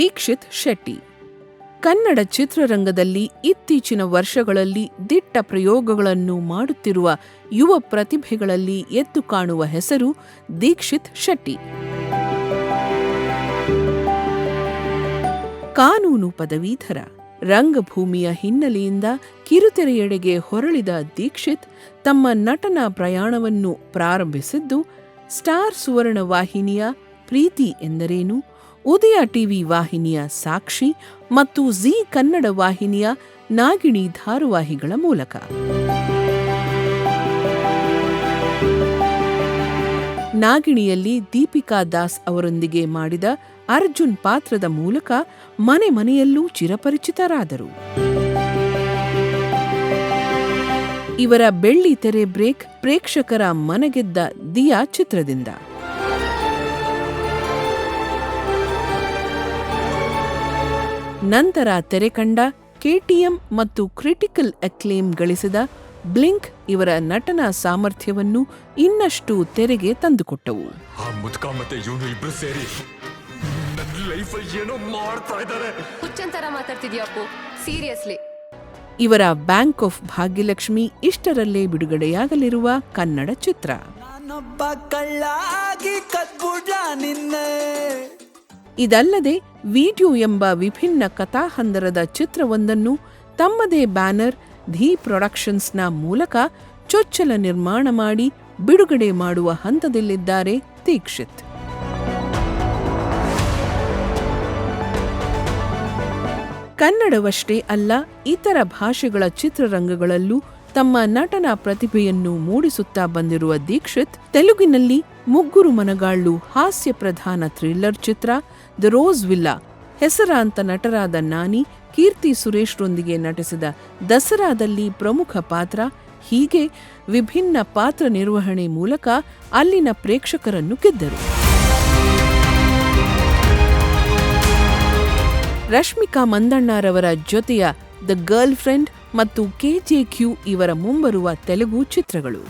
ದೀಕ್ಷಿತ್ ಶೆಟ್ಟಿ. ಕನ್ನಡ ಚಿತ್ರರಂಗದಲ್ಲಿ ಇತ್ತೀಚಿನ ವರ್ಷಗಳಲ್ಲಿ ದಿಟ್ಟ ಪ್ರಯೋಗಗಳನ್ನು ಮಾಡುತ್ತಿರುವ ಯುವ ಪ್ರತಿಭೆಗಳಲ್ಲಿ ಎದ್ದು ಕಾಣುವ ಹೆಸರು ದೀಕ್ಷಿತ್ ಶೆಟ್ಟಿ. ಕಾನೂನು ಪದವೀಧರ, ರಂಗಭೂಮಿಯ ಹಿನ್ನೆಲೆಯಿಂದ ಕಿರುತೆರೆಯೆಡೆಗೆ ಹೊರಳಿದ ದೀಕ್ಷಿತ್ ತಮ್ಮ ನಟನ ಪ್ರಯಾಣವನ್ನು ಪ್ರಾರಂಭಿಸಿದ್ದು, ಸ್ಟಾರ್ ಸುವರ್ಣ ವಾಹಿನಿಯ ಪ್ರೀತಿ ಎಂದರೇನು? ಉದಯ ಟಿವಿ ವಾಹಿನಿಯ ಸಾಕ್ಷಿ ಮತ್ತು ಜಿ ಕನ್ನಡ ವಾಹಿನಿಯ ನಾಗಿಣಿ ಧಾರಾವಾಹಿಗಳ ಮೂಲಕ. ನಾಗಿಣಿಯಲ್ಲಿ ದೀಪಿಕಾ ದಾಸ್ ಅವರೊಂದಿಗೆ ಮಾಡಿದ ಅರ್ಜುನ್ ಪಾತ್ರದ ಮೂಲಕ ಮನೆ ಮನೆಯಲ್ಲೂ ಚಿರಪರಿಚಿತರಾದರು. ಇವರ ಬೆಳ್ಳಿ ತೆರೆ ಬ್ರೇಕ್ ಪ್ರೇಕ್ಷಕರ ಮನಗೆದ್ದ ದಿಯಾ ಚಿತ್ರದಿಂದ. ನಂತರ ತೆರೆಕಂಡ ಕೆಟಿಎಂ ಮತ್ತು ಕ್ರಿಟಿಕಲ್ ಅಕ್ಲೇಮ್ ಗಳಿಸಿದ ಬ್ಲಿಂಕ್ ಇವರ ನಟನ ಸಾಮರ್ಥ್ಯವನ್ನು ಇನ್ನಷ್ಟು ತೆರೆಗೆ ತಂದುಕೊಟ್ಟವು. ಇವರ ಬ್ಯಾಂಕ್ ಆಫ್ ಭಾಗ್ಯಲಕ್ಷ್ಮಿ ಇಷ್ಟರಲ್ಲೇ ಬಿಡುಗಡೆಯಾಗಲಿರುವ ಕನ್ನಡ ಚಿತ್ರ. ಇದಲ್ಲದೆ ವಿಡಿಯೋ ಎಂಬ ವಿಭಿನ್ನ ಕಥಾಹಂದರದ ಚಿತ್ರವೊಂದನ್ನು ತಮ್ಮದೇ ಬ್ಯಾನರ್ ಧಿ ಪ್ರೊಡಕ್ಷನ್ಸ್ನ ಮೂಲಕ ಚೊಚ್ಚಲ ನಿರ್ಮಾಣ ಮಾಡಿ ಬಿಡುಗಡೆ ಮಾಡುವ ಹಂತದಲ್ಲಿದ್ದಾರೆ ದೀಕ್ಷಿತ್. ಕನ್ನಡವಷ್ಟೇ ಅಲ್ಲ, ಇತರ ಭಾಷೆಗಳ ಚಿತ್ರರಂಗಗಳಲ್ಲೂ ತಮ್ಮ ನಟನ ಪ್ರತಿಭೆಯನ್ನು ಮೂಡಿಸುತ್ತಾ ಬಂದಿರುವ ದೀಕ್ಷಿತ್, ತೆಲುಗಿನಲ್ಲಿ ಮುಗ್ಗುರು ಮನಗಾಳ್ಳು ಹಾಸ್ಯ ಪ್ರಧಾನ ಥ್ರಿಲ್ಲರ್ ಚಿತ್ರ ದ ರೋಸ್ ವಿಲ್ಲಾ, ಹೆಸರಾಂತ ನಟರಾದ ನಾನಿ, ಕೀರ್ತಿ ಸುರೇಶ್ರೊಂದಿಗೆ ನಟಿಸಿದ ದಸರಾದಲ್ಲಿ ಪ್ರಮುಖ ಪಾತ್ರ, ಹೀಗೆ ವಿಭಿನ್ನ ಪಾತ್ರ ನಿರ್ವಹಣೆ ಮೂಲಕ ಅಲ್ಲಿನ ಪ್ರೇಕ್ಷಕರನ್ನು ಗೆದ್ದರು. ರಶ್ಮಿಕಾ ಮಂದಣ್ಣರವರ ಜೊತೆಯ ದ ಗರ್ಲ್ ಫ್ರೆಂಡ್ ಮತ್ತು ಕೆಜೆಕ್ಯೂ ಇವರ ಮುಂಬರುವ ತೆಲುಗು ಚಿತ್ರಗಳು.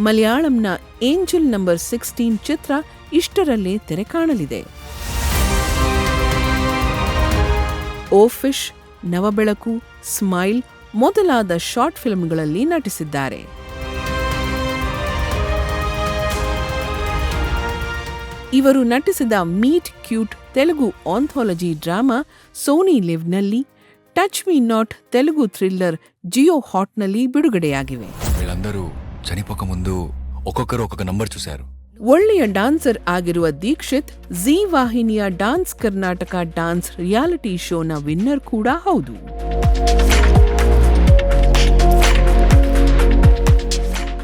ಮಲಯಾಳಂನ ಏಂಜಲ್ ನಂಬರ್ ಸಿಕ್ಸ್ಟೀನ್ ಚಿತ್ರ ಇಷ್ಟರಲ್ಲೇ ತೆರೆ ಕಾಣಲಿದೆ. ಓಫಿಶ್ ನವಬೆಳಕು ಸ್ಮೈಲ್ ಮೊದಲಾದ ಶಾರ್ಟ್ ಫಿಲ್ಮ್ಗಳಲ್ಲಿ ನಟಿಸಿದ್ದಾರೆ. ಇವರು ನಟಿಸಿದ meet cute Telugu anthology drama Sony ಲಿವ್ನಲ್ಲಿ touch me not Telugu thriller Jio ಹಾಟ್ನಲ್ಲಿ ಬಿಡುಗಡೆಯಾಗಿವೆ వీళ్ళందరూ చనిపోక ముందు ఒక్కొక్కరు ఒక్కొక్క నంబర్ చూశారు ಒಳ್ಳೆಯ ಡಾನ್ಸರ್ ಆಗಿರುವ ದೀಕ್ಷಿತ್ ಜಿ ವಾಹಿನಿಯ ಡಾನ್ಸ್ ಕರ್ನಾಟಕ ಡಾನ್ಸ್ ರಿಯಾಲಿಟಿ ಶೋನ ವಿನ್ನರ್ ಕೂಡ ಹೌದು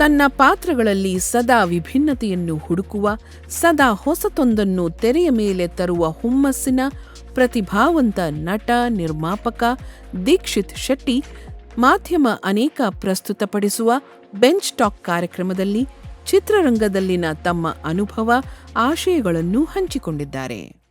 ತನ್ನ ಪಾತ್ರಗಳಲ್ಲಿ ಸದಾ ವಿಭಿನ್ನತೆಯನ್ನು ಹುಡುಕುವ, ಸದಾ ಹೊಸತೊಂದನ್ನು ತೆರೆಯ ಮೇಲೆ ತರುವ ಹುಮ್ಮಸ್ಸಿನ ಪ್ರತಿಭಾವಂತ ನಟ, ನಿರ್ಮಾಪಕ ದೀಕ್ಷಿತ್ ಶೆಟ್ಟಿ ಮಾಧ್ಯಮ ಅನೇಕ ಪ್ರಸ್ತುತಪಡಿಸುವ ಬೆಂಚ್ ಟಾಕ್ ಕಾರ್ಯಕ್ರಮದಲ್ಲಿ ಚಿತ್ರರಂಗದಲ್ಲಿನ ತಮ್ಮ ಅನುಭವ, ಆಶಯಗಳನ್ನು ಹಂಚಿಕೊಂಡಿದ್ದಾರೆ.